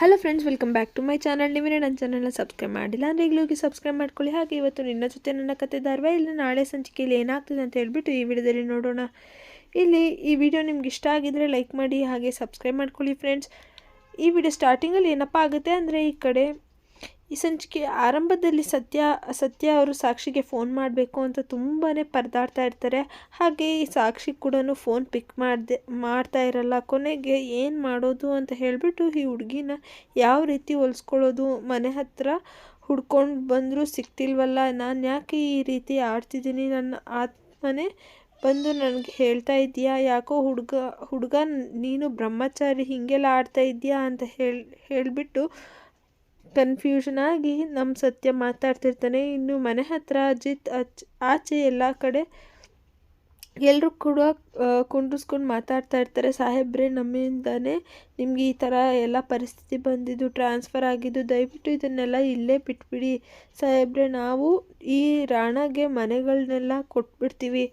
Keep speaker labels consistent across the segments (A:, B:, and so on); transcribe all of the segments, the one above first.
A: Hello friends welcome back to my channel ನೀವೇ ನನ್ನ ಚಾನಲ್ನ ಸಬ್ಸ್ಕ್ರೈಬ್ ಮಾಡಿಲ್ಲ ಅಂದರೆ ಈಗಲೂ ಹೋಗಿ ಸಬ್ಸ್ಕ್ರೈಬ್ ಮಾಡ್ಕೊಳ್ಳಿ. ಹಾಗೆ ಇವತ್ತು ನಿನ್ನ ಜೊತೆ ನನ್ನ ಕತೆ ದಾರ್ವಾ ಇಲ್ಲ, ನಾಳೆ ಸಂಚಿಕೆಯಲ್ಲಿ ಏನಾಗ್ತದೆ ಅಂತ ಹೇಳ್ಬಿಟ್ಟು ಈ ವಿಡಿಯೋದಲ್ಲಿ ನೋಡೋಣ. ಇಲ್ಲಿ ಈ ವಿಡಿಯೋ ನಿಮ್ಗೆ ಇಷ್ಟ ಆಗಿದ್ರೆ ಲೈಕ್ ಮಾಡಿ, ಹಾಗೆ ಸಬ್ಸ್ಕ್ರೈಬ್ ಮಾಡ್ಕೊಳ್ಳಿ ಫ್ರೆಂಡ್ಸ್ ಈ ವಿಡಿಯೋ ಸ್ಟಾರ್ಟಿಂಗಲ್ಲಿ ಏನಪ್ಪ ಆಗುತ್ತೆ ಅಂದರೆ ಈ ಕಡೆ ಈ ಸಂಚಿಕೆ ಆರಂಭದಲ್ಲಿ ಸತ್ಯ ಸತ್ಯ ಅವರು ಸಾಕ್ಷಿಗೆ ಫೋನ್ ಮಾಡಬೇಕು ಅಂತ ತುಂಬಾ ಪರದಾಡ್ತಾ ಇರ್ತಾರೆ. ಹಾಗೆ ಈ ಸಾಕ್ಷಿ ಕೂಡ ಫೋನ್ ಪಿಕ್ ಮಾಡದೆ, ಮಾಡ್ತಾ ಇರಲ್ಲ. ಕೊನೆಗೆ ಏನು ಮಾಡೋದು ಅಂತ ಹೇಳಿಬಿಟ್ಟು ಈ ಹುಡುಗಿನ ಯಾವ ರೀತಿ ಹೊಲಿಸ್ಕೊಳ್ಳೋದು? ಮನೆ ಹತ್ರ ಹುಡ್ಕೊಂಡು ಬಂದರೂ ಸಿಗ್ತಿಲ್ವಲ್ಲ ನಾನು ಯಾಕೆ ಈ ರೀತಿ ಆಡ್ತಿದ್ದೀನಿ? ನನ್ನ ಆತ್ಮನೇ ಬಂದು ನನಗೆ ಹೇಳ್ತಾ ಇದೆಯಾ ಯಾಕೋ ಹುಡುಗ ಹುಡುಗ ನೀನು ಬ್ರಹ್ಮಚಾರಿ, ಹೀಗೆಲ್ಲ ಆಡ್ತಾ ಇದೆಯಾ ಅಂತ ಹೇಳಿ, ಹೇಳಿಬಿಟ್ಟು ಕನ್ಫ್ಯೂಷನ್ ಆಗಿ ನಮ್ಮ ಸತ್ಯ ಮಾತಾಡ್ತಿರ್ತಾನೆ. ಇನ್ನು ಮನೆ ಹತ್ರ ಅಜಿತ್ ಅಚ್ ಆಚೆ ಎಲ್ಲ ಕಡೆ ಎಲ್ಲರೂ ಕೂಡ ಕುಂಡ್ರಿಸ್ಕೊಂಡು ಮಾತಾಡ್ತಾ ಇರ್ತಾರೆ. ಸಾಹೇಬ್ರೆ, ನಮ್ಮಿಂದನೇ ನಿಮಗೆ ಈ ಥರ ಎಲ್ಲ ಪರಿಸ್ಥಿತಿ ಬಂದಿದ್ದು ಟ್ರಾನ್ಸ್ಫರ್ ಆಗಿದ್ದು, ದಯವಿಟ್ಟು ಇದನ್ನೆಲ್ಲ ಇಲ್ಲೇ ಬಿಟ್ಬಿಡಿ. ಸಾಹೇಬ್ರೆ, ನಾವು ಈ ರಾಣಗೆ ಮನೆಗಳನ್ನೆಲ್ಲ ಕೊಟ್ಬಿಡ್ತೀವಿ.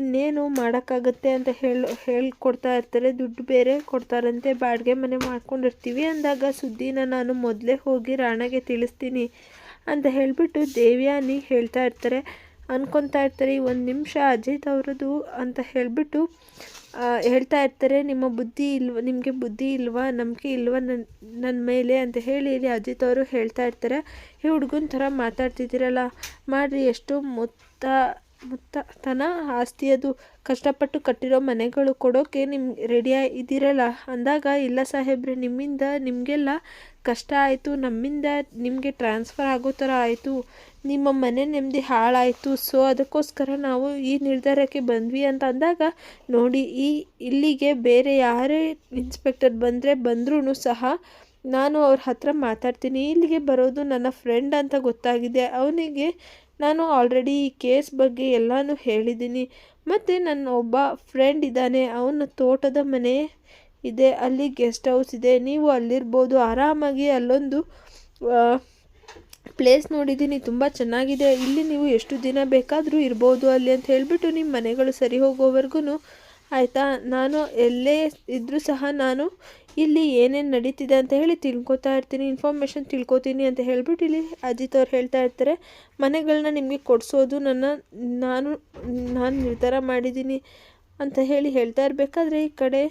A: ಇನ್ನೇನು ಮಾಡೋಕ್ಕಾಗತ್ತೆ ಅಂತ ಹೇಳಿ, ಹೇಳ್ಕೊಡ್ತಾ ಇರ್ತಾರೆ. ದುಡ್ಡು ಬೇರೆ ಕೊಡ್ತಾರಂತೆ. ಬಾಡಿಗೆ ಮನೆ ಮಾಡ್ಕೊಂಡಿರ್ತೀವಿ ಅಂದಾಗ ಸುದ್ದಿನ ನಾನು ಮೊದಲೇ ಹೋಗಿ ರಾಣಗೆ ತಿಳಿಸ್ತೀನಿ ಅಂತ ಹೇಳಿಬಿಟ್ಟು ದೇವ್ಯಾನಿ ಹೇಳ್ತಾ ಇರ್ತಾರೆ. ಅನ್ಕೊತಾ ಇರ್ತಾರೆ, ಒಂದು ನಿಮಿಷ ಅಜಿತ್ ಅವರದು ಅಂತ ಹೇಳಿಬಿಟ್ಟು ಹೇಳ್ತಾ ಇರ್ತಾರೆ, ನಿಮ್ಮ ಬುದ್ಧಿ ಇಲ್ವ, ನಿಮಗೆ ಬುದ್ಧಿ ಇಲ್ವಾ, ನಂಬಿಕೆ ಇಲ್ವಾ ನನ್ನ ನನ್ನ ಮೇಲೆ? ಅಂತ ಹೇಳಿ ಇಲ್ಲಿ ಅಜಿತ್ ಅವರು ಹೇಳ್ತಾ ಇರ್ತಾರೆ. ಈ ಹುಡುಗನ ಥರ ಮಾತಾಡ್ತಿದ್ದೀರಲ್ಲ, ಮಾಡಿರಿ ಎಷ್ಟು ಮೊತ್ತ ತನ ಆಸ್ತಿ ಅದು. ಕಷ್ಟಪಟ್ಟು ಕಟ್ಟಿರೋ ಮನೆಗಳು ಕೊಡೋಕೆ ನಿಮ್ಗೆ ರೆಡಿಯಾಗಿ ಇದ್ದೀರಲ್ಲ? ಅಂದಾಗ, ಇಲ್ಲ ಸಾಹೇಬ್ರೆ, ನಿಮ್ಮಿಂದ ನಿಮಗೆಲ್ಲ ಕಷ್ಟ ಆಯಿತು, ನಮ್ಮಿಂದ ನಿಮಗೆ ಟ್ರಾನ್ಸ್ಫರ್ ಆಗೋ ಥರ ಆಯಿತು. ನಿಮ್ಮ ಮನೆ ನೆಮ್ಮದಿ ಹಾಳಾಯಿತು. ಸೊ ಅದಕ್ಕೋಸ್ಕರ ನಾವು ಈ ನಿರ್ಧಾರಕ್ಕೆ ಬಂದ್ವಿ ಅಂತ ಅಂದಾಗ, ನೋಡಿ, ಈ ಇಲ್ಲಿಗೆ ಬೇರೆ ಯಾರೇ ಇನ್ಸ್ಪೆಕ್ಟರ್ ಬಂದರೆ ಬಂದ್ರೂ ಸಹ ನಾನು ಅವ್ರ ಹತ್ರ ಮಾತಾಡ್ತೀನಿ. ಇಲ್ಲಿಗೆ ಬರೋದು ನನ್ನ ಫ್ರೆಂಡ್ ಅಂತ ಗೊತ್ತಾಗಿದೆ. ಅವನಿಗೆ ನಾನು ಆಲ್ರೆಡಿ ಈ ಕೇಸ್ ಬಗ್ಗೆ ಎಲ್ಲನೂ ಹೇಳಿದ್ದೀನಿ. ಮತ್ತು ನನ್ನ ಒಬ್ಬ ಫ್ರೆಂಡ್ ಇದ್ದಾನೆ. ಅವನ ತೋಟದ ಮನೆ ಇದೆ. ಅಲ್ಲಿ ಗೆಸ್ಟ್ ಹೌಸ್ ಇದೆ. ನೀವು ಅಲ್ಲಿರ್ಬೋದು. ಆರಾಮಾಗಿ ಅಲ್ಲೊಂದು ಪ್ಲೇಸ್ ನೋಡಿದ್ದೀನಿ, ತುಂಬ ಚೆನ್ನಾಗಿದೆ. ಇಲ್ಲಿ ನೀವು ಎಷ್ಟು ದಿನ ಬೇಕಾದರೂ ಇರ್ಬೋದು ಅಲ್ಲಿ ಅಂತ ಹೇಳಿಬಿಟ್ಟು ನಿಮ್ಮ ಮನೆಗಳು ಸರಿ ಹೋಗೋವರೆಗೂ ಆಯಿತಾ? ನಾನು ಎಲ್ಲೇ ಇದ್ದರೂ ಸಹ ನಾನು ಇಲ್ಲಿ ಏನೇನು ನಡೀತಿದೆ ಅಂತ ಹೇಳಿ ತಿಳ್ಕೊತಾ ಇರ್ತೀನಿ ಇನ್ಫಾರ್ಮೇಷನ್ ತಿಳ್ಕೊತೀನಿ ಅಂತ ಹೇಳ್ಬಿಟ್ಟು ಇಲ್ಲಿ ಅಜಿತ್ ಅವ್ರು ಹೇಳ್ತಾ ಇರ್ತಾರೆ. ಮನೆಗಳನ್ನ ನಿಮಗೆ ಕೊಡಿಸೋದು ನನ್ನ, ನಾನು ನಾನು ನಿರ್ಧಾರ ಮಾಡಿದ್ದೀನಿ ಅಂತ ಹೇಳಿ ಹೇಳ್ತಾ ಇರಬೇಕಾದ್ರೆ ಈ ಕಡೆ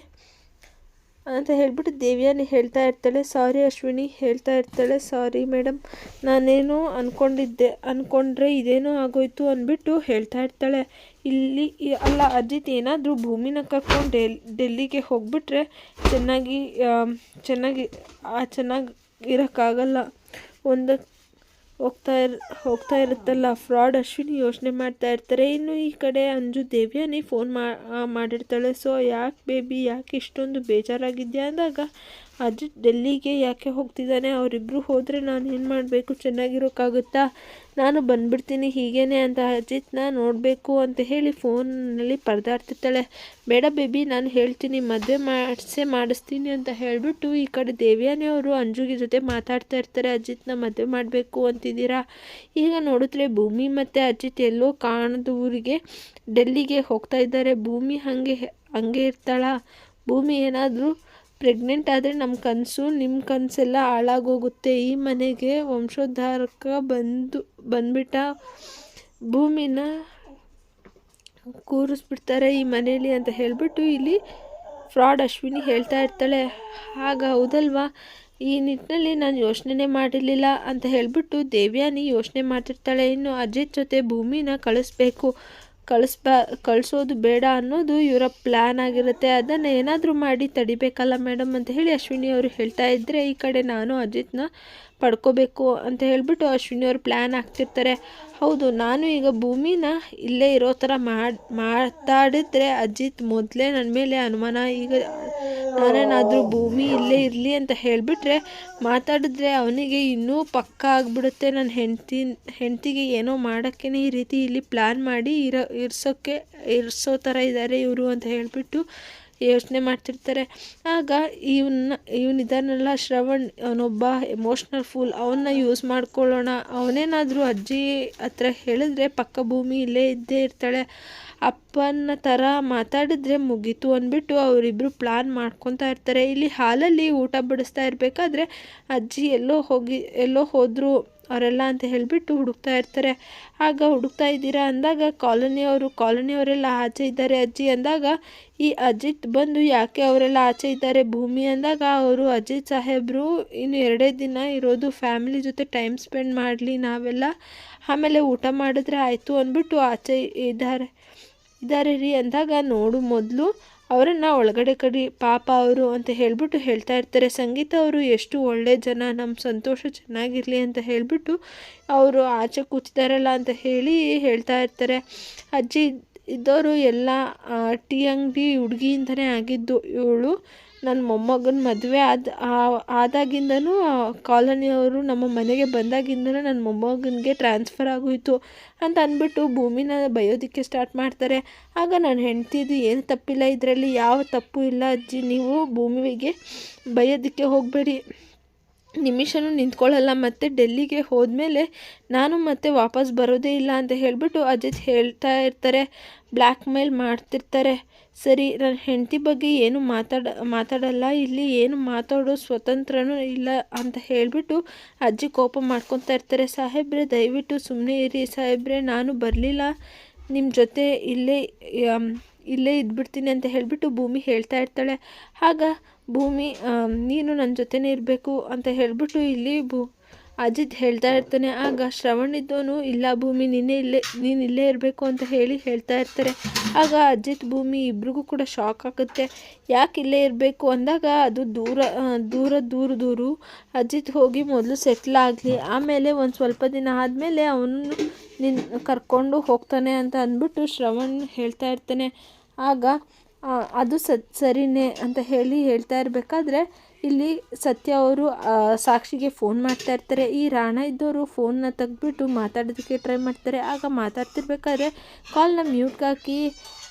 A: ಅಂತ ಹೇಳ್ಬಿಟ್ಟು ದೇವ್ಯಾನಿ ಹೇಳ್ತಾ ಇರ್ತಾಳೆ. ಸಾರಿ ಅಶ್ವಿನಿ, ಹೇಳ್ತಾ ಇರ್ತಾಳೆ. ಸಾರಿ ಮೇಡಮ್ ನಾನೇನು ಅಂದ್ಕೊಂಡಿದ್ದೆ ಅಂದ್ಕೊಂಡ್ರೆ ಇದೇನೋ ಆಗೋಯ್ತು ಅಂದ್ಬಿಟ್ಟು ಹೇಳ್ತಾ ಇರ್ತಾಳೆ. ಇಲ್ಲಿ ಅಲ್ಲ ಅಜಿತ್ ಏನಾದರೂ ಭೂಮಿನ ಕರ್ಕೊಂಡು ಡೆಲ್, ಡೆಲ್ಲಿಗೆ ಹೋಗ್ಬಿಟ್ರೆ ಚೆನ್ನಾಗಿ ಚೆನ್ನಾಗಿ ಚೆನ್ನಾಗಿ ಇರೋಕ್ಕಾಗಲ್ಲ. ಒಂದು ಹೋಗ್ತಾ ಇರ್, ಹೋಗ್ತಾ ಇರುತ್ತಲ್ಲ ಫ್ರಾಡ್ ಅಶ್ವಿನಿ ಯೋಚನೆ ಮಾಡ್ತಾ ಇರ್ತಾರೆ. ಇನ್ನು ಈ ಕಡೆ ಅಂಜು ದೇವ್ಯಾನಿ ಫೋನ್ ಮಾಡಿರ್ತಾಳೆ. ಸೊ ಯಾಕೆ ಬೇಬಿ ಯಾಕೆ ಇಷ್ಟೊಂದು ಬೇಜಾರಾಗಿದ್ಯಾ ಅಂದಾಗ ಅಜಿತ್ ಡೆಲ್ಲಿಗೆ ಯಾಕೆ ಹೋಗ್ತಿದ್ದಾನೆ? ಅವರಿಬ್ಬರು ಹೋದರೆ ನಾನು ಏನು ಮಾಡಬೇಕು? ಚೆನ್ನಾಗಿರೋಕ್ಕಾಗುತ್ತಾ? ನಾನು ಬಂದ್ಬಿಡ್ತೀನಿ ಹೀಗೇನೆ ಅಂತ ಅಜಿತ್ನ ನೋಡಬೇಕು ಅಂತ ಹೇಳಿ ಫೋನಲ್ಲಿ ಪರದಾಡ್ತಿರ್ತಾಳೆ. ಬೇಡ ಬೇಬಿ ನಾನು ಹೇಳ್ತೀನಿ, ಮದುವೆ ಮಾಡಿಸೇ ಮಾಡಿಸ್ತೀನಿ ಅಂತ ಹೇಳಿಬಿಟ್ಟು ಈ ಕಡೆ ದೇವ್ಯಾನಿ ಅವರು ಅಂಜುಗಿ ಜೊತೆ ಮಾತಾಡ್ತಾ ಇರ್ತಾರೆ. ಅಜಿತ್ನ ಮದುವೆ ಮಾಡಬೇಕು ಅಂತಿದ್ದೀರಾ? ಈಗ ನೋಡಿದ್ರೆ ಭೂಮಿ ಮತ್ತು ಅಜಿತ್ ಎಲ್ಲೋ ಕಾಣದ ಊರಿಗೆ, ಡೆಲ್ಲಿಗೆ ಹೋಗ್ತಾ ಇದ್ದಾರೆ. ಭೂಮಿ ಹಾಗೆ, ಹಂಗೆ ಇರ್ತಾಳ? ಭೂಮಿ ಏನಾದರೂ ಪ್ರೆಗ್ನೆಂಟ್ ಆದರೆ ನಮ್ಮ ಕನಸು ನಿಮ್ಮ ಕನಸೆಲ್ಲ ಹಾಳಾಗೋಗುತ್ತೆ. ಈ ಮನೆಗೆ ವಂಶೋದ್ಧಾರಕ ಬಂದು, ಬಂದ್ಬಿಟ್ಟ ಭೂಮಿನ ಕೂರಿಸ್ಬಿಡ್ತಾರೆ ಈ ಮನೇಲಿ ಅಂತ ಹೇಳಿಬಿಟ್ಟು ಇಲ್ಲಿ ಫ್ರಾಡ್ ಅಶ್ವಿನಿ ಹೇಳ್ತಾ ಇರ್ತಾಳೆ. ಆಗ ಹೌದಲ್ವಾ? ಈ ನಿಟ್ಟಿನಲ್ಲಿ ನಾನು ಯೋಚನೆ ಮಾಡಿರಲಿಲ್ಲ ಅಂತ ಹೇಳಿಬಿಟ್ಟು ದೇವ್ಯಾನಿ ಯೋಚನೆ ಮಾಡ್ತಿರ್ತಾಳೆ. ಇನ್ನು ಅಜಿತ್ ಜೊತೆ ಭೂಮಿನ ಕಳಿಸ್ಬೇಕು. ಕಳಿಸ್ಬಾ, ಕಳಿಸೋದು ಬೇಡ ಅನ್ನೋದು ಇವರ ಪ್ಲ್ಯಾನ್ ಆಗಿರುತ್ತೆ. ಅದನ್ನು ಏನಾದರೂ ಮಾಡಿ ತಡಿಬೇಕಲ್ಲ ಮೇಡಮ್ ಅಂತ ಹೇಳಿ ಅಶ್ವಿನಿ ಅವರು ಹೇಳ್ತಾ ಇದ್ದರೆ ಈ ಕಡೆ ನಾನು, ಅಜಿತ್ನ ಪಡ್ಕೋಬೇಕು ಅಂತ ಹೇಳಿಬಿಟ್ಟು ಅಶ್ವಿನಿ ಅವರು ಪ್ಲ್ಯಾನ್ ಆಗ್ತಿರ್ತಾರೆ ಹೌದು, ನಾನು ಈಗ ಭೂಮಿನ ಇಲ್ಲೇ ಇರೋ ಥರ ಮಾತಾಡಿದ್ರೆ ಅಜಿತ್ ಮೊದಲೇ ನನ್ನ ಮೇಲೆ ಅನುಮಾನ, ಈಗ ನಾನೇನಾದರೂ ಭೂಮಿ ಇಲ್ಲೇ ಇರಲಿ ಅಂತ ಹೇಳಿಬಿಟ್ರೆ ಮಾತಾಡಿದ್ರೆ ಅವನಿಗೆ ಇನ್ನೂ ಪಕ್ಕ ಆಗಿಬಿಡುತ್ತೆ. ನನ್ನ ಹೆಂಡತಿ, ಹೆಂಡ್ತಿಗೆ ಏನೋ ಮಾಡೋಕ್ಕೇ ಈ ರೀತಿ ಇಲ್ಲಿ ಪ್ಲ್ಯಾನ್ ಮಾಡಿ ಇರೋ ಇರಿಸೋಕ್ಕೆ ಇರಿಸೋ ಥರ ಇದ್ದಾರೆ ಇವರು ಅಂತ ಹೇಳಿಬಿಟ್ಟು ಯೋಚನೆ ಮಾಡ್ತಿರ್ತಾರೆ. ಆಗ ಇವನ್ನ ಇವನಿದ್ದಾನಲ್ಲ ಶ್ರವಣ್, ಅವನೊಬ್ಬ ಎಮೋಷ್ನಲ್ ಫೂಲ್ ಅವನ್ನ ಯೂಸ್ ಮಾಡ್ಕೊಳ್ಳೋಣ. ಅವನೇನಾದರೂ ಅಜ್ಜಿ ಹತ್ರ ಹೇಳಿದ್ರೆ ಪಕ್ಕ ಭೂಮಿ ಇಲ್ಲೇ ಇದ್ದೇ ಇರ್ತಾಳೆ. ಅಪ್ಪನ ಥರ ಮಾತಾಡಿದ್ರೆ ಮುಗೀತು ಅಂದ್ಬಿಟ್ಟು ಅವರಿಬ್ಬರು ಪ್ಲಾನ್ ಮಾಡ್ಕೊತಾ ಇರ್ತಾರೆ. ಇಲ್ಲಿ ಹಾಲಲ್ಲಿ ಊಟ ಬಡಿಸ್ತಾ ಇರಬೇಕಾದ್ರೆ ಅಜ್ಜಿ ಎಲ್ಲೋ ಹೋಗಿ, ಎಲ್ಲೋ ಹೋದರು. ಅವರೆಲ್ಲ ಅಂತ ಹೇಳಿಬಿಟ್ಟು ಹುಡುಕ್ತಾ ಇರ್ತಾರೆ. ಆಗ ಹುಡುಕ್ತಾ ಇದ್ದೀರಾ ಅಂದಾಗ ಕಾಲೋನಿಯವರು ಕಾಲೋನಿಯವರೆಲ್ಲ ಆಚೆ ಇದ್ದಾರೆ ಅಜ್ಜಿ ಅಂದಾಗ, ಈ ಅಜಿತ್ ಬಂದು ಯಾಕೆ ಅವರೆಲ್ಲ ಆಚೆ ಇದ್ದಾರೆ ಭೂಮಿ ಅಂದಾಗ, ಅವರು ಅಜಿತ್ ಸಾಹೇಬರು ಇನ್ನು ಎರಡೇ ದಿನ ಇರೋದು ಫ್ಯಾಮಿಲಿ ಜೊತೆ ಟೈಮ್ ಸ್ಪೆಂಡ್ ಮಾಡಲಿ ನಾವೆಲ್ಲ, ಆಮೇಲೆ ಊಟ ಮಾಡಿದ್ರೆ ಆಯಿತು ಅಂದ್ಬಿಟ್ಟು ಆಚೆ ಇದ್ದಾರೆ. ಇದ್ದಾರೆ ರೀ ಅಂದಾಗ ನೋಡು ಮೊದಲು ಅವರನ್ನು ಒಳಗಡೆ ಕಡಿ ಪಾಪ ಅವರು ಅಂತ ಹೇಳಿಬಿಟ್ಟು ಹೇಳ್ತಾ ಇರ್ತಾರೆ. ಸಂಗೀತ ಅವರು ಎಷ್ಟು ಒಳ್ಳೆ ಜನ ನಮ್ಮ ಸಂತೋಷ ಚೆನ್ನಾಗಿರಲಿ ಅಂತ ಹೇಳಿಬಿಟ್ಟು ಅವರು ಆಚೆ ಕೂತಿದಾರಲ್ಲ ಅಂತ ಹೇಳಿ ಹೇಳ್ತಾ ಇರ್ತಾರೆ. ಅಜ್ಜಿ ಇದ್ದವರು ಎಲ್ಲ ಟೀ ಅಂಗಡಿ ಹುಡುಗಿಯಿಂದನೇ ಆಗಿದ್ದು ಇವಳು. ನನ್ನ ಮೊಮ್ಮಗನ ಮದುವೆ ಆದ ಆದಾಗಿಂದನೂ ಕಾಲೋನಿಯವರು ನಮ್ಮ ಮನೆಗೆ ಬಂದಾಗಿಂದನೂ ನನ್ನ ಮೊಮ್ಮಗನಿಗೆ ಟ್ರಾನ್ಸ್ಫರ್ ಆಗೋಯಿತು ಅಂತ ಅಂದ್ಬಿಟ್ಟು ಭೂಮಿನ ಬಯೋದಕ್ಕೆ ಸ್ಟಾರ್ಟ್ ಮಾಡ್ತಾರೆ. ಆಗ ನಾನು ಹೆಂಡ್ತಿದ್ದು ಏನು ತಪ್ಪಿಲ್ಲ, ಇದರಲ್ಲಿ ಯಾವ ತಪ್ಪು ಇಲ್ಲ ಅಜ್ಜಿ, ನೀವು ಭೂಮಿಗೆ ಬಯೋದಕ್ಕೆ ಹೋಗಬೇಡಿ. ನಿಮಿಷನೂ ನಿಂತ್ಕೊಳ್ಳಲ್ಲ, ಮತ್ತು ಡೆಲ್ಲಿಗೆ ಹೋದ್ಮೇಲೆ ನಾನು ಮತ್ತೆ ವಾಪಸ್ ಬರೋದೇ ಇಲ್ಲ ಅಂತ ಹೇಳಿಬಿಟ್ಟು ಅಜಿತ್ ಹೇಳ್ತಾ ಇರ್ತಾರೆ ಬ್ಲ್ಯಾಕ್ ಮೇಲ್ ಮಾಡ್ತಿರ್ತಾರೆ. ಸರಿ ನನ್ನ ಹೆಂಡತಿ ಬಗ್ಗೆ ಏನು ಮಾತಾಡ, ಮಾತಾಡಲ್ಲ, ಇಲ್ಲಿ ಏನು ಮಾತಾಡೋ ಸ್ವತಂತ್ರನೂ ಇಲ್ಲ ಅಂತ ಹೇಳಿಬಿಟ್ಟು ಅಜ್ಜಿ ಕೋಪ ಮಾಡ್ಕೊತಾ ಇರ್ತಾರೆ. ಸಾಹೇಬ್ರೆ, ದಯವಿಟ್ಟು ಸುಮ್ಮನೆ ಇರಿ. ಸಾಹೇಬ್ರೆ, ನಾನು ಬರಲಿಲ್ಲ. ನಿಮ್ಮ ಜೊತೆ ಇಲ್ಲೇ ಇಲ್ಲೇ ಇದ್ಬಿಡ್ತೀನಿ ಅಂತ ಹೇಳಿಬಿಟ್ಟು ಭೂಮಿ ಹೇಳ್ತಾ ಇರ್ತಾಳೆ. ಆಗ ಭೂಮಿ ನೀನು ನನ್ನ ಜೊತೆನೇ ಇರಬೇಕು ಅಂತ ಹೇಳಿಬಿಟ್ಟು ಇಲ್ಲಿ ಭೂ ಅಜಿತ್ ಹೇಳ್ತಾ ಇರ್ತಾನೆ, ಆಗ ಶ್ರವಣ್ ಇದ್ದವನು, ಇಲ್ಲ ಭೂಮಿ ನಿನ್ನೆ ಇಲ್ಲೇ, ನೀನು ಇಲ್ಲೇ ಇರಬೇಕು ಅಂತ ಹೇಳಿ ಹೇಳ್ತಾ ಇರ್ತಾರೆ. ಆಗ ಅಜಿತ್, ಭೂಮಿ ಇಬ್ರಿಗೂ ಕೂಡ ಶಾಕ್ ಆಗುತ್ತೆ. ಯಾಕೆ ಇಲ್ಲೇ ಇರಬೇಕು? ಅಂದಾಗ ಅದು ದೂರ ದೂರ ದೂರ, ದೂರು. ಅಜಿತ್ ಹೋಗಿ ಮೊದಲು ಸೆಟ್ಲ್ ಆಗಲಿ. ಆಮೇಲೆ ಒಂದು ಸ್ವಲ್ಪ ದಿನ ಆದಮೇಲೆ ಅವನು ನಿನ್ನ ಕರ್ಕೊಂಡು ಹೋಗ್ತಾನೆ ಅಂತ ಅಂದ್ಬಿಟ್ಟು ಶ್ರವಣ್ ಹೇಳ್ತಾ ಇರ್ತಾನೆ. ಆಗ ಅದು ಸರಿನೇ ಅಂತ ಹೇಳಿ ಹೇಳ್ತಾ ಇರಬೇಕಾದ್ರೆ ಇಲ್ಲಿ ಸತ್ಯ ಅವರು ಸಾಕ್ಷಿಗೆ ಫೋನ್ ಮಾಡ್ತಾ ಇರ್ತಾರೆ. ಈ ರಾಣ ಇದ್ದವರು ಫೋನ್ನ ತೆಗ್ದುಬಿಟ್ಟು ಮಾತಾಡೋದಕ್ಕೆ ಟ್ರೈ ಮಾಡ್ತಾರೆ. ಆಗ ಮಾತಾಡ್ತಿರ್ಬೇಕಾದ್ರೆ ಕಾಲ್ನ ಮ್ಯೂಟ್ ಹಾಕಿ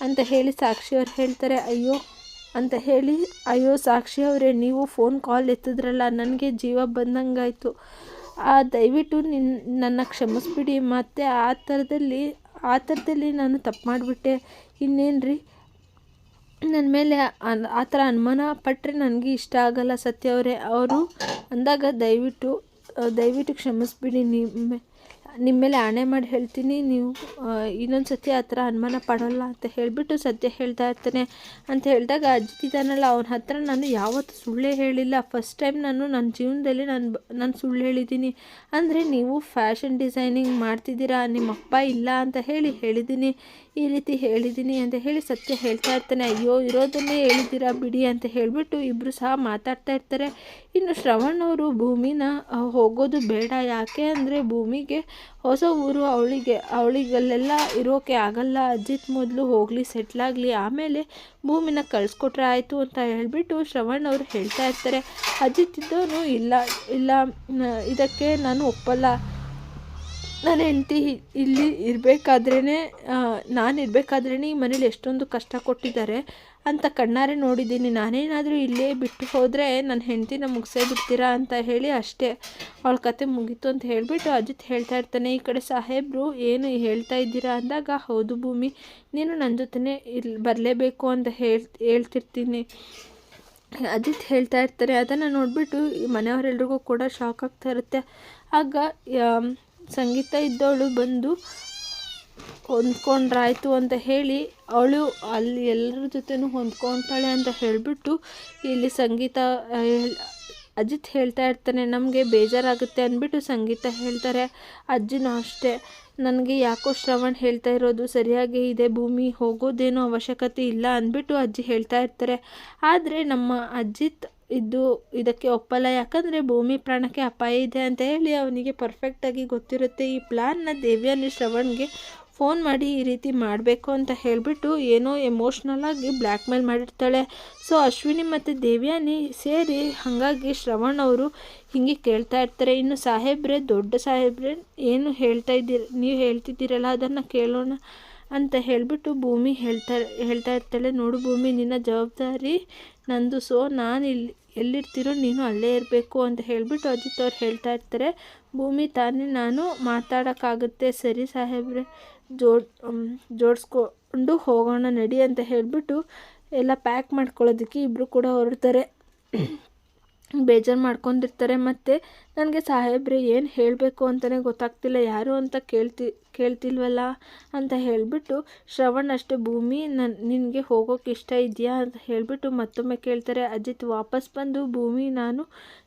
A: ಅಂತ ಹೇಳಿ ಸಾಕ್ಷಿ ಅವ್ರು ಹೇಳ್ತಾರೆ, ಅಯ್ಯೋ, ಅಂತ ಹೇಳಿ, ಅಯ್ಯೋ ಸಾಕ್ಷಿ ಅವರೇ, ನೀವು ಫೋನ್ ಕಾಲ್ ಎತ್ತಿದ್ರಲ್ಲ, ನನಗೆ ಜೀವ ಬಂದಂಗಾಯಿತು. ಆ, ದಯವಿಟ್ಟು ನಿನ್ನ ನನ್ನ ಕ್ಷಮಿಸ್ಬಿಡಿ. ಮತ್ತು ಆ ಥರದಲ್ಲಿ ಆ ಥರದಲ್ಲಿ ನಾನು ತಪ್ಪು ಮಾಡಿಬಿಟ್ಟೆ. ಇನ್ನೇನು ರೀ ನನ್ನ ಮೇಲೆ ಆ ಥರ ಅನುಮಾನ ಪಟ್ಟರೆ ನನಗೆ ಇಷ್ಟ ಆಗಲ್ಲ ಸತ್ಯ ಅವರೇ. ಅವರು ಅಂದಾಗ ದಯವಿಟ್ಟು ದಯವಿಟ್ಟು ಕ್ಷಮಿಸ್ಬಿಡಿ ನಿಮ್ಮ ನಿಮ್ಮ ಮೇಲೆ ಆಣೆ ಮಾಡಿ ಹೇಳ್ತೀನಿ, ನೀವು ಇನ್ನೊಂದು ಸತಿ ಆ ಥರ ಅನುಮಾನ ಪಡೋಲ್ಲ ಅಂತ ಹೇಳಿಬಿಟ್ಟು ಸತ್ಯ ಹೇಳ್ತಾ ಇರ್ತಾನೆ. ಅಂತ ಹೇಳಿದಾಗ ಅಜ್ಜಿದ್ದಾನಲ್ಲ ಅವನ ಹತ್ರ ನಾನು ಯಾವತ್ತೂ ಸುಳ್ಳೇ ಹೇಳಿಲ್ಲ. ಫಸ್ಟ್ ಟೈಮ್ ನಾನು ನನ್ನ ಜೀವನದಲ್ಲಿ ನಾನು ನಾನು ಸುಳ್ಳು ಹೇಳಿದ್ದೀನಿ. ಅಂದರೆ ನೀವು ಫ್ಯಾಷನ್ ಡಿಸೈನಿಂಗ್ ಮಾಡ್ತಿದ್ದೀರಾ, ನಿಮ್ಮ ಅಪ್ಪ ಇಲ್ಲ ಅಂತ ಹೇಳಿ ಹೇಳಿದ್ದೀನಿ. ಈ ರೀತಿ ಹೇಳಿದ್ದೀನಿ ಅಂತ ಹೇಳಿ ಸತ್ಯ ಹೇಳ್ತಾ ಇರ್ತಾನೆ. ಅಯ್ಯೋ, ಇರೋದನ್ನೇ ಹೇಳಿದ್ದೀರಾ ಬಿಡಿ ಅಂತ ಹೇಳಿಬಿಟ್ಟು ಇಬ್ಬರು ಸಹ ಮಾತಾಡ್ತಾ ಇರ್ತಾರೆ. ಇನ್ನು ಶ್ರವಣ್ ಅವರು ಭೂಮಿನ ಹೋಗೋದು ಬೇಡ. ಯಾಕೆ ಅಂದರೆ ಭೂಮಿಗೆ ಹೊಸ ಊರು ಅವಳಿಗೆ, ಅವಳಿಗಲ್ಲೆಲ್ಲ ಇರೋಕೆ ಆಗಲ್ಲ. ಅಜಿತ್ ಮೊದಲು ಹೋಗಲಿ ಸೆಟ್ಲಾಗಲಿ ಆಮೇಲೆ ಭೂಮಿನ ಕಳಿಸ್ಕೊಟ್ರೆ ಆಯಿತು ಅಂತ ಹೇಳಿಬಿಟ್ಟು ಶ್ರವಣ್ ಅವರು ಹೇಳ್ತಾ ಇರ್ತಾರೆ. ಅಜಿತ್ ಇದ್ದವನು ಇಲ್ಲ ಇಲ್ಲ ಇದಕ್ಕೆ ನಾನು ಒಪ್ಪಲ್ಲ. ನನ್ನ ಹೆಂಡತಿ ಇಲ್ಲಿ ಇರಬೇಕಾದ್ರೇ ನಾನು ಇರಬೇಕಾದ್ರೇ ಈ ಮನೇಲಿ ಎಷ್ಟೊಂದು ಕಷ್ಟ ಕೊಟ್ಟಿದ್ದಾರೆ. ಅಂತ ಕಣ್ಣಾರೆ ನೋಡಿದ್ದೀನಿ. ನಾನೇನಾದರೂ ಇಲ್ಲೇ ಬಿಟ್ಟು ಹೋದರೆ ನನ್ನ ಹೆಂಡತಿನ ಮುಗಿಸೇ ಬಿಡ್ತೀರಾ ಅಂತ ಹೇಳಿ ಅಷ್ಟೇ. ಅವಳ ಕತೆ ಮುಗೀತು ಅಂತ ಹೇಳಿಬಿಟ್ಟು ಅಜಿತ್ ಹೇಳ್ತಾ ಇರ್ತಾನೆ, ಈ ಕಡೆ ಸಾಹೇಬರು ಏನು ಹೇಳ್ತಾ ಇದ್ದೀರಾ? ಅಂದಾಗ, ಹೌದು ಭೂಮಿ, ನೀನು ನನ್ನ ಜೊತೆನೇ ಇಲ್ಲಿ ಬರಲೇಬೇಕು ಅಂತ ಹೇಳ್, ಹೇಳ್ತಿರ್ತೀನಿ. ಅಜಿತ್ ಹೇಳ್ತಾ ಇರ್ತಾರೆ. ಅದನ್ನು ನೋಡಿಬಿಟ್ಟು ಮನೆಯವರೆಲ್ರಿಗೂ ಕೂಡ ಶಾಕ್ ಆಗ್ತಾ ಇರುತ್ತೆ. ಆಗ ಸಂಗೀತ ಇದ್ದವಳು ಬಂದು ಹೊಂದ್ಕೊಂಡ್ರಾಯ್ತು ಅಂತ ಹೇಳಿ ಅವಳು ಅಲ್ಲಿ ಎಲ್ಲರ ಜೊತೆನೂ ಹೊಂದ್ಕೊತಾಳೆ ಅಂತ ಹೇಳಿಬಿಟ್ಟು ಇಲ್ಲಿ ಸಂಗೀತ ಅಜಿತ್ ಹೇಳ್ತಾ ಇರ್ತಾನೆ, ನಮಗೆ ಬೇಜಾರಾಗುತ್ತೆ ಅಂದ್ಬಿಟ್ಟು ಸಂಗೀತ ಹೇಳ್ತಾರೆ, ಅಜ್ಜಿನೂ ಅಷ್ಟೇ. ನನಗೆ ಯಾಕೋ ಶ್ರವಣ್ ಹೇಳ್ತಾ ಇರೋದು ಸರಿಯಾಗಿ ಇದೆ, ಭೂಮಿ ಹೋಗೋದೇನೋ ಅವಶ್ಯಕತೆ ಇಲ್ಲ ಅಂದ್ಬಿಟ್ಟು ಅಜ್ಜಿ ಹೇಳ್ತಾ ಇರ್ತಾರೆ. ಆದರೆ ನಮ್ಮ ಅಜ್ಜಿತ್ ಇದ್ದು ಇದಕ್ಕೆ ಒಪ್ಪಲ್ಲ. ಯಾಕಂದರೆ ಭೂಮಿ ಪ್ರಾಣಕ್ಕೆ ಅಪಾಯ ಇದೆ ಅಂತ ಹೇಳಿ ಅವನಿಗೆ ಪರ್ಫೆಕ್ಟಾಗಿ ಗೊತ್ತಿರುತ್ತೆ ಈ ಪ್ಲ್ಯಾನ್ನ ದೇವ್ಯಾನಿ ಶ್ರವಣ್ಗೆ ಫೋನ್ ಮಾಡಿ ಈ ರೀತಿ ಮಾಡಬೇಕು ಅಂತ ಹೇಳಿಬಿಟ್ಟು ಏನೋ ಎಮೋಷ್ನಲಾಗಿ ಬ್ಲ್ಯಾಕ್ ಮೇಲ್ ಮಾಡಿರ್ತಾಳೆ. ಸೊ ಅಶ್ವಿನಿ ಮತ್ತು ದೇವ್ಯಾನಿ ಸೇರಿ ಹಾಗಾಗಿ ಶ್ರವಣ್ ಅವರು ಹೀಗೆ ಕೇಳ್ತಾ ಇರ್ತಾರೆ. ಇನ್ನು ಸಾಹೇಬ್ರೆ, ದೊಡ್ಡ ಸಾಹೇಬ್ರೆ ಏನು ಹೇಳ್ತಾ ಇದ್ದೀರ, ನೀವು ಹೇಳ್ತಿದ್ದೀರಲ್ಲ, ಅದನ್ನು ಕೇಳೋಣ ಅಂತ ಹೇಳಿಬಿಟ್ಟು ಭೂಮಿ ಹೇಳ್ತಾ ಹೇಳ್ತಾ ಇರ್ತಾಳೆ. ನೋಡು ಭೂಮಿ, ನಿನ್ನ ಜವಾಬ್ದಾರಿ ನಂದು. ಸೊ ನಾನು ಇಲ್ಲಿ ಎಲ್ಲಿರ್ತೀರೋ ನೀನು ಅಲ್ಲೇ ಇರಬೇಕು ಅಂತ ಹೇಳಿಬಿಟ್ಟು ಅಜಿತ್ ಅವ್ರು ಹೇಳ್ತಾ ಇರ್ತಾರೆ. ಭೂಮಿ ತಾನೇ ನಾನು ಮಾತಾಡೋಕ್ಕಾಗುತ್ತೆ. ಸರಿ ಸಾಹೇಬ್ರೆ. ಜೋಡ್ ಜೋಡಿಸ್ಕೊಂಡು ಹೋಗೋಣ ನಡಿ ಅಂತ ಹೇಳಿಬಿಟ್ಟು ಎಲ್ಲ ಪ್ಯಾಕ್ ಮಾಡ್ಕೊಳ್ಳೋದಕ್ಕೆ ಇಬ್ಬರು ಕೂಡ ಹೊರಡ್ತಾರೆ. ಬೇಜಾರು ಮಾಡ್ಕೊಂಡಿರ್ತಾರೆ ಮತ್ತು ನನಗೆ ಸಾಹೇಬ್ರೆ ಏನು ಹೇಳಬೇಕು ಅಂತಲೇ ಗೊತ್ತಾಗ್ತಿಲ್ಲ. ಯಾರು ಅಂತ ಕೇಳ್ತಿ, ಕೇಳ್ತಿಲ್ವಲ್ಲ ಅಂತ ಹೇಳಿಬಿಟ್ಟು ಶ್ರವಣ್ ಅಷ್ಟೇ, ಭೂಮಿ ನನ್ನ ನಿನಗೆ ಹೋಗೋಕೆ ಇಷ್ಟ ಇದೆಯಾ? ಅಂತ ಹೇಳಿಬಿಟ್ಟು ಮತ್ತೊಮ್ಮೆ ಕೇಳ್ತಾರೆ, ಅಜಿತ್, ವಾಪಸ್ ಬಂದು ಭೂಮಿ, ನಾನು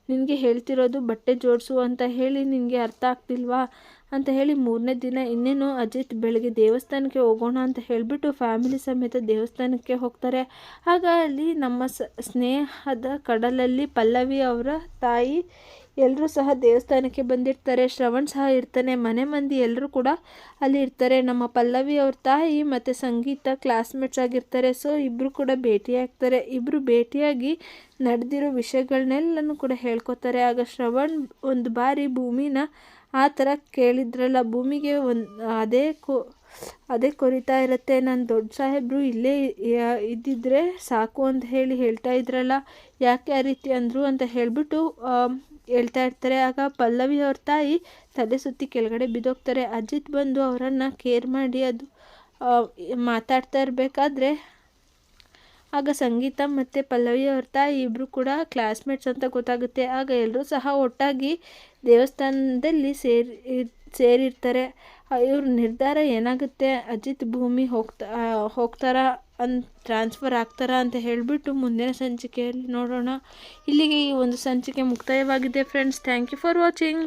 A: ನಿನಗೆ ಹೇಳ್ತಿರೋದು ಬಟ್ಟೆ ಜೋಡಿಸು ಅಂತ ಹೇಳಿ ನಿನಗೆ ಅರ್ಥ ಆಗ್ತಿಲ್ವಾ? ಅಂತ ಹೇಳಿ ಮೂರನೇ ದಿನ ಇನ್ನೇನು ಅಜಿತ್ ಬೆಳಗ್ಗೆ ದೇವಸ್ಥಾನಕ್ಕೆ ಹೋಗೋಣ ಅಂತ ಹೇಳಿಬಿಟ್ಟು ಫ್ಯಾಮಿಲಿ ಸಮೇತ ದೇವಸ್ಥಾನಕ್ಕೆ ಹೋಗ್ತಾರೆ. ಆಗ ಅಲ್ಲಿ ನಮ್ಮ ಸ್ನೇಹದ ಕಡಲಲ್ಲಿ ಪಲ್ಲವಿ ಅವರ ತಾಯಿ ಎಲ್ಲರೂ ಸಹ ದೇವಸ್ಥಾನಕ್ಕೆ ಬಂದಿರ್ತಾರೆ. ಶ್ರವಣ್ ಸಹ ಇರ್ತಾನೆ, ಮನೆ ಮಂದಿ ಎಲ್ಲರೂ ಕೂಡ ಅಲ್ಲಿ ಇರ್ತಾರೆ. ನಮ್ಮ ಪಲ್ಲವಿ ಅವ್ರ ತಾಯಿ ಮತ್ತು ಸಂಗೀತ ಕ್ಲಾಸ್ಮೇಟ್ಸ್ ಆಗಿರ್ತಾರೆ. ಸೊ ಇಬ್ಬರು ಕೂಡ ಭೇಟಿಯಾಗ್ತಾರೆ. ಇಬ್ಬರು ಭೇಟಿಯಾಗಿ ನಡೆದಿರೋ ವಿಷಯಗಳನ್ನೆಲ್ಲನೂ ಕೂಡ ಹೇಳ್ಕೊತಾರೆ. ಆಗ ಶ್ರವಣ್ ಒಂದು ಬಾರಿ ಭೂಮಿನ ಆ ಥರ ಕೇಳಿದ್ರಲ್ಲ, ಭೂಮಿಗೆ ಒಂದು, ಅದೇ ಕೊ, ಅದೇ ಕೊರಿತಾ ಇರುತ್ತೆ. ನನ್ನ ದೊಡ್ಡ ಸಾಹೇಬರು ಇಲ್ಲೇ ಇದ್ದಿದ್ರೆ ಸಾಕು ಅಂತ ಹೇಳಿ ಹೇಳ್ತಾ ಇದ್ರಲ್ಲ. ಯಾಕೆ ಆ ರೀತಿ ಅಂದರು ಅಂತ ಹೇಳಿಬಿಟ್ಟು ಹೇಳ್ತಾ ಇರ್ತಾರೆ. ಆಗ ಪಲ್ಲವಿ ಅವ್ರ ತಾಯಿ ತಲೆ ಸುತ್ತಿ ಕೆಳಗಡೆ ಬಿದ್ದೋಗ್ತಾರೆ. ಅಜಿತ್ ಬಂದು ಅವರನ್ನು ಕೇರ್ ಮಾಡಿ ಅದು ಮಾತಾಡ್ತಾ ಇರಬೇಕಾದ್ರೆ ಆಗ ಸಂಗೀತ ಮತ್ತು ಪಲ್ಲವಿ ಅವ್ರ ತಾಯಿ ಇಬ್ಬರು ಕೂಡ ಕ್ಲಾಸ್ಮೇಟ್ಸ್ ಅಂತ ಗೊತ್ತಾಗುತ್ತೆ. ಆಗ ಎಲ್ಲರೂ ಸಹ ಒಟ್ಟಾಗಿ ದೇವಸ್ಥಾನದಲ್ಲಿ ಸೇರಿ, ಸೇರಿರ್ತಾರೆ. ಇವ್ರ ನಿರ್ಧಾರ ಏನಾಗುತ್ತೆ? ಅಜಿತ್ ಭೂಮಿ ಹೋಗ್ತಾ ಹೋಗ್ತಾರಾ ಅಂತ ಟ್ರಾನ್ಸ್ಫರ್ ಆಗ್ತಾರಾ ಅಂತ ಹೇಳಿಬಿಟ್ಟು ಮುಂದಿನ ಸಂಚಿಕೆಯಲ್ಲಿ ನೋಡೋಣ. ಇಲ್ಲಿಗೆ ಈ ಒಂದು ಸಂಚಿಕೆ ಮುಕ್ತಾಯವಾಗಿದೆ friends thank you for watching